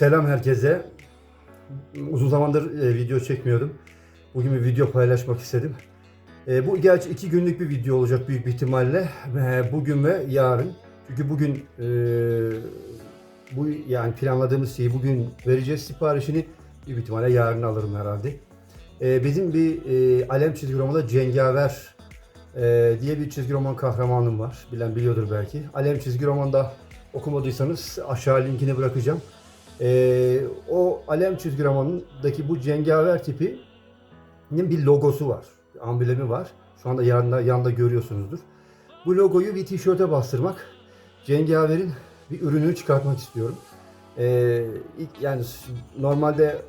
Selam herkese. Uzun zamandır e, video çekmiyordum. Bugün bir video paylaşmak istedim. E, bu gerçi iki günlük bir video olacak büyük bir ihtimalle. E, bugün ve yarın. Çünkü bugün e, bu yani planladığımız şeyi bugün vereceğiz siparişini. Büyük ihtimalle yarın alırım herhalde. E, bizim bir e, Alem çizgi romanında Cengaver e, diye bir çizgi roman kahramanım var. Bilen biliyordur belki. Alem çizgi romanda okumadıysanız aşağı linkini bırakacağım. Ee, o Alem çizgi romanındaki bu cengaver tipinin bir logosu var. Amblemi var. Şu anda yanında, yanında görüyorsunuzdur. Bu logoyu bir tişörte bastırmak, cengaverin bir ürününü çıkartmak istiyorum. Ee, ilk, yani normalde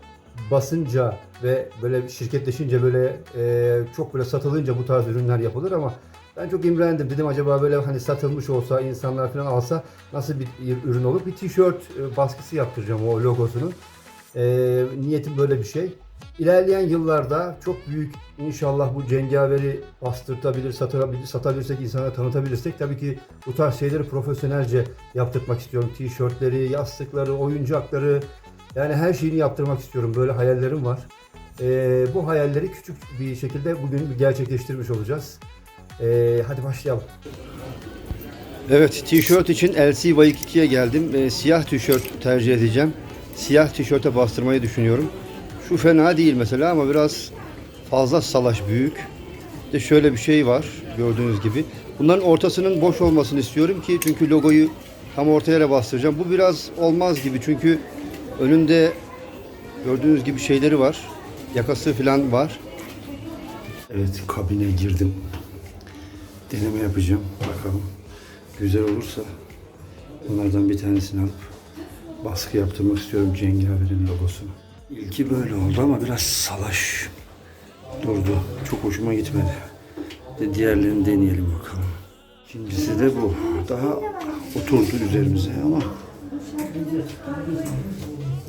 basınca ve böyle şirketleşince böyle e, çok böyle satılınca bu tarz ürünler yapılır ama ben çok imrendim. Dedim acaba böyle hani satılmış olsa insanlar falan alsa nasıl bir ürün olur? Bir tişört e, baskısı yaptıracağım o logosunu. E, niyetim böyle bir şey. İlerleyen yıllarda çok büyük inşallah bu cengaveri bastırtabilir, satabilir, satabilirsek, insana tanıtabilirsek tabii ki bu tarz şeyleri profesyonelce yaptırmak istiyorum. Tişörtleri, yastıkları, oyuncakları yani her şeyini yaptırmak istiyorum. Böyle hayallerim var. E, bu hayalleri küçük bir şekilde bugün gerçekleştirmiş olacağız. Ee, hadi başlayalım. Evet, tişört için LC Waikki'ye geldim. Ee, siyah tişört tercih edeceğim. Siyah tişörte bastırmayı düşünüyorum. Şu fena değil mesela ama biraz fazla salaş büyük. De şöyle bir şey var gördüğünüz gibi. Bunların ortasının boş olmasını istiyorum ki çünkü logoyu tam ortaya yere bastıracağım. Bu biraz olmaz gibi çünkü önünde gördüğünüz gibi şeyleri var. Yakası falan var. Evet kabine girdim. Deneme yapacağım. Bakalım. Güzel olursa bunlardan bir tanesini alıp baskı yaptırmak istiyorum Cengaver'in logosunu. İlki böyle oldu ama biraz salaş durdu. Çok hoşuma gitmedi. De diğerlerini deneyelim bakalım. İkincisi de bu. Daha oturdu üzerimize ama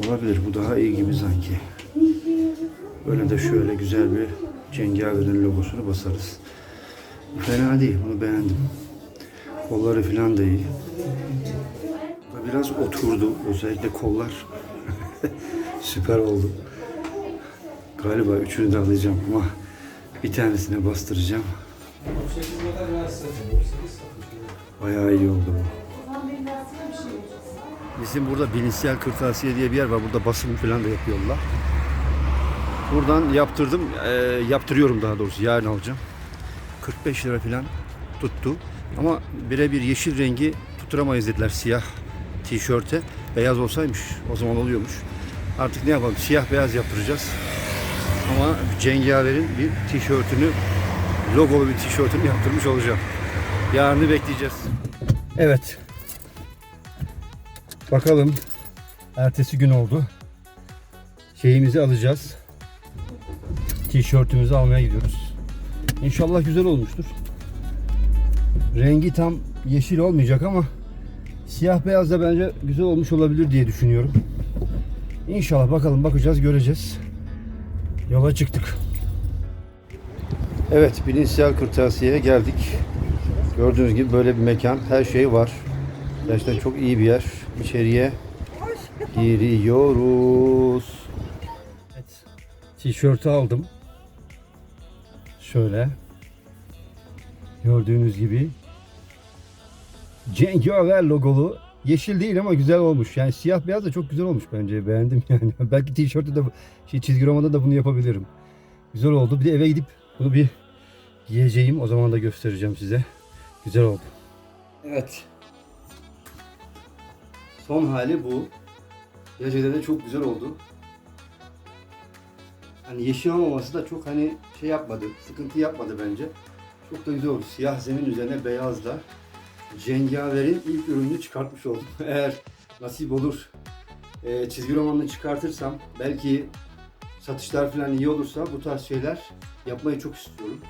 olabilir. Bu daha iyi gibi sanki. Böyle de şöyle güzel bir Cengaver'in logosunu basarız. Fena değil, bunu beğendim. Kolları falan da iyi. Biraz oturdu, özellikle kollar. Süper oldu. Galiba üçünü de alacağım ama bir tanesine bastıracağım. Bayağı iyi oldu bu. Bizim burada Bilinçsel Kırtasiye diye bir yer var. Burada basım falan da yapıyorlar. Buradan yaptırdım, eee, yaptırıyorum daha doğrusu. Yarın alacağım. 45 lira falan tuttu. Ama birebir yeşil rengi tutturamayız dediler siyah tişörte. Beyaz olsaymış o zaman oluyormuş. Artık ne yapalım siyah beyaz yaptıracağız. Ama Cengaver'in bir tişörtünü logolu bir tişörtünü yaptırmış olacağım. Yarını bekleyeceğiz. Evet. Bakalım. Ertesi gün oldu. Şeyimizi alacağız. Tişörtümüzü almaya gidiyoruz. İnşallah güzel olmuştur. Rengi tam yeşil olmayacak ama siyah beyaz da bence güzel olmuş olabilir diye düşünüyorum. İnşallah bakalım bakacağız göreceğiz. Yola çıktık. Evet bilinçsel kırtasiyeye geldik. Gördüğünüz gibi böyle bir mekan. Her şey var. Gerçekten çok iyi bir yer. İçeriye giriyoruz. Evet. Tişörtü aldım. Şöyle. Gördüğünüz gibi. Cengaver logolu. Yeşil değil ama güzel olmuş. Yani siyah beyaz da çok güzel olmuş bence. Beğendim yani. Belki tişörtte de şey çizgi romanda da bunu yapabilirim. Güzel oldu. Bir de eve gidip bunu bir giyeceğim. O zaman da göstereceğim size. Güzel oldu. Evet. Son hali bu. Gerçekten de çok güzel oldu. Hani yeşil olmaması da çok hani şey yapmadı, sıkıntı yapmadı bence. Çok da güzel oldu. Siyah zemin üzerine beyazla Cengaver'in ilk ürününü çıkartmış oldum. Eğer nasip olur e, çizgi romanını çıkartırsam belki satışlar falan iyi olursa bu tarz şeyler yapmayı çok istiyorum.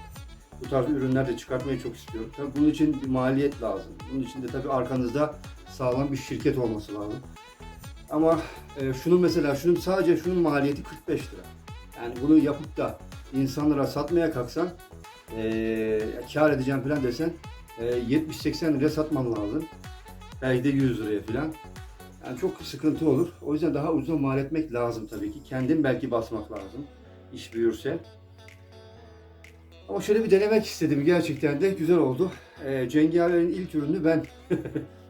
Bu tarz ürünler de çıkartmayı çok istiyorum. Tabii bunun için bir maliyet lazım. Bunun için de tabii arkanızda sağlam bir şirket olması lazım. Ama e, şunun mesela şunun sadece şunun maliyeti 45 lira. Yani bunu yapıp da insanlara satmaya kalksan e, kar edeceğim falan desen e, 70-80 liraya satman lazım. Belki de 100 liraya falan. Yani çok sıkıntı olur. O yüzden daha ucuza mal etmek lazım tabii ki. Kendim belki basmak lazım. İş büyürse. Ama şöyle bir denemek istedim. Gerçekten de güzel oldu. Ee, Cengaver'in ilk ürünü ben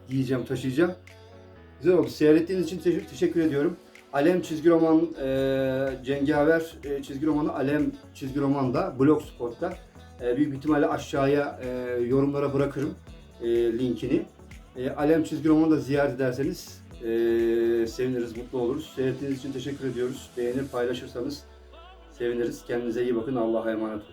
giyeceğim, taşıyacağım. Güzel oldu. Seyrettiğiniz için te- teşekkür ediyorum. Alem çizgi roman, e, Cengaver e, çizgi romanı Alem çizgi romanda, Blogspot'ta. E, büyük ihtimalle aşağıya e, yorumlara bırakırım e, linkini. E, Alem çizgi romanı da ziyaret ederseniz e, seviniriz, mutlu oluruz. Seyrettiğiniz için teşekkür ediyoruz. Beğenir, paylaşırsanız seviniriz. Kendinize iyi bakın. Allah'a emanet olun.